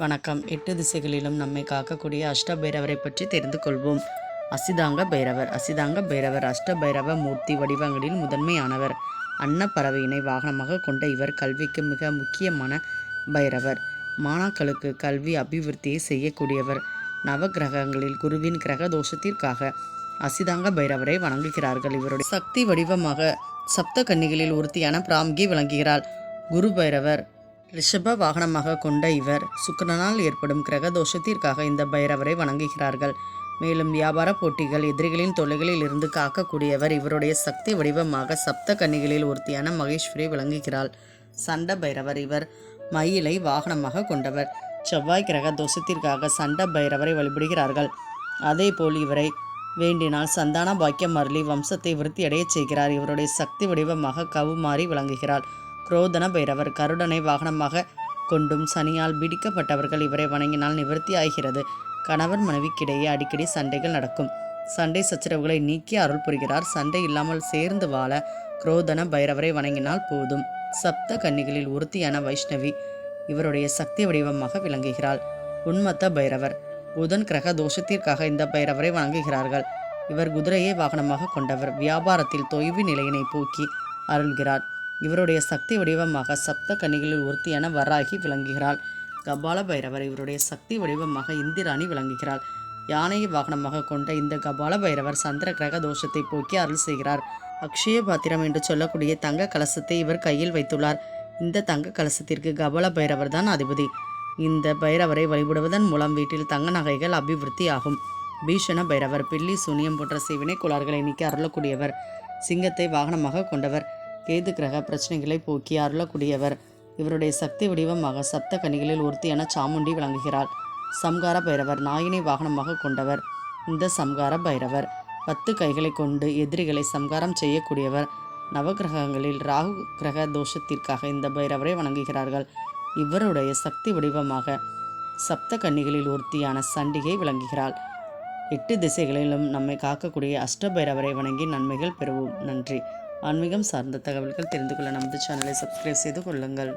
வணக்கம். எட்டு திசைகளிலும் நம்மை காக்கக்கூடிய அஷ்ட பைரவரை பற்றி தெரிந்து கொள்வோம். அசிதாங்க பைரவர். அசிதாங்க பைரவர் அஷ்ட பைரவ மூர்த்தி வடிவங்களில் முதன்மையானவர். அன்னப்பறவையினை வாகனமாக கொண்ட இவர் கல்விக்கு மிக முக்கியமான பைரவர். மாணாக்களுக்கு கல்வி அபிவிருத்தியை செய்யக்கூடியவர். நவகிரகங்களில் குருவின் கிரக தோஷத்திற்காக அசிதாங்க பைரவரை வணங்குகிறார்கள். இவருடைய சக்தி வடிவமாக சப்த கன்னிகளில் ஒருத்தியான பிராம்கி விளங்குகிறாள். குரு பைரவர் ரிஷப வாகனமாக கொண்ட இவர் சுக்கரனால் ஏற்படும் கிரக தோஷத்திற்காக இந்த பைரவரை வணங்குகிறார்கள். மேலும் வியாபார போட்டிகள் எதிரிகளின் தொல்லைகளில் இருந்து காக்கக்கூடியவர் இவருடைய சக்தி வடிவமாக சப்த கன்னிகளில் ஒருத்தியான மகேஸ்வரி விளங்குகிறாள். சண்ட பைரவர் இவர் மயிலை வாகனமாக கொண்டவர். செவ்வாய் கிரக தோஷத்திற்காக சண்ட பைரவரை வழிபடுகிறார்கள். அதேபோல் இவரை வேண்டினால் சந்தான பாக்கியம் அருளி வம்சத்தை விருத்தியடையச் செய்கிறார். இவருடைய சக்தி வடிவமாக கவுமாறி விளங்குகிறார் குரோதன பைரவர் கருடனை வாகனமாக கொண்டும் சனியால் பிடிக்கப்பட்டவர்கள் இவரை வணங்கினால் நிவர்த்தி ஆகிறது. கணவன் மனைவிக்கிடையே அடிக்கடி சண்டைகள் நடக்கும். சண்டை சச்சரவுகளை நீக்கி அருள் புரிகிறார். சண்டை இல்லாமல் சேர்ந்து வாழ குரோதன பைரவரை வணங்கினால் போதும். சப்த கன்னிகளில் ஒருத்தியான வைஷ்ணவி இவருடைய சக்தி வடிவமாக விளங்குகிறாள். உன்மத்த பைரவர் புதன் கிரக தோஷத்திற்காக இந்த பைரவரை வணங்குகிறார்கள். இவர் குதிரையை வாகனமாக கொண்டவர். வியாபாரத்தில் தொய்வு நிலையினை போக்கி அருள்கிறார். இவருடைய சக்தி வடிவமாக சப்த கனிகளில் ஒருத்தியான வராகி விளங்குகிறாள். கபால பைரவர் இவருடைய சக்தி வடிவமாக இந்திராணி விளங்குகிறாள். யானையை வாகனமாக கொண்ட இந்த கபால பைரவர் சந்திர கிரக தோஷத்தை போக்கி அருள் செய்கிறார். அக்ஷய பாத்திரம் என்று சொல்லக்கூடிய தங்க கலசத்தை இவர் கையில் வைத்துள்ளார். இந்த தங்க கலசத்திற்கு கபால பைரவர் தான் அதிபதி. இந்த பைரவரை வழிபடுவதன் மூலம் வீட்டில் தங்க நகைகள் அபிவிருத்தி ஆகும். பீஷண பைரவர் பில்லி சூனியம் போன்ற சிவினை குளார்களை நீக்கி அருளக்கூடியவர். சிங்கத்தை வாகனமாக கொண்டவர். கேது கிரக பிரச்சனைகளை போக்கி அருளக்கூடியவர். இவருடைய சக்தி வடிவமாக சப்த கன்னிகளில் ஒருத்தியான சாமுண்டி விளங்குகிறார் சம்கார பைரவர் நாயினை வாகனமாக கொண்டவர். இந்த சம்கார பைரவர் பத்து கைகளை கொண்டு எதிரிகளை சம்காரம் செய்யக்கூடியவர். நவகிரகங்களில் ராகு கிரக தோஷத்திற்காக இந்த பைரவரை வணங்குகிறார்கள். இவருடைய சக்தி வடிவமாக சப்த கன்னிகளில் ஒருத்தியான சண்டிகை விளங்குகிறாள். எட்டு திசைகளிலும் நம்மை காக்கக்கூடிய அஷ்டபைரவரை வணங்கி நன்மைகள் பெறுவோம். நன்றி. ஆன்மீகம் சார்ந்த தகவல்கள் தெரிந்து கொள்ள நமது சேனலை சப்ஸ்கிரைப் செய்து கொள்ளுங்கள்.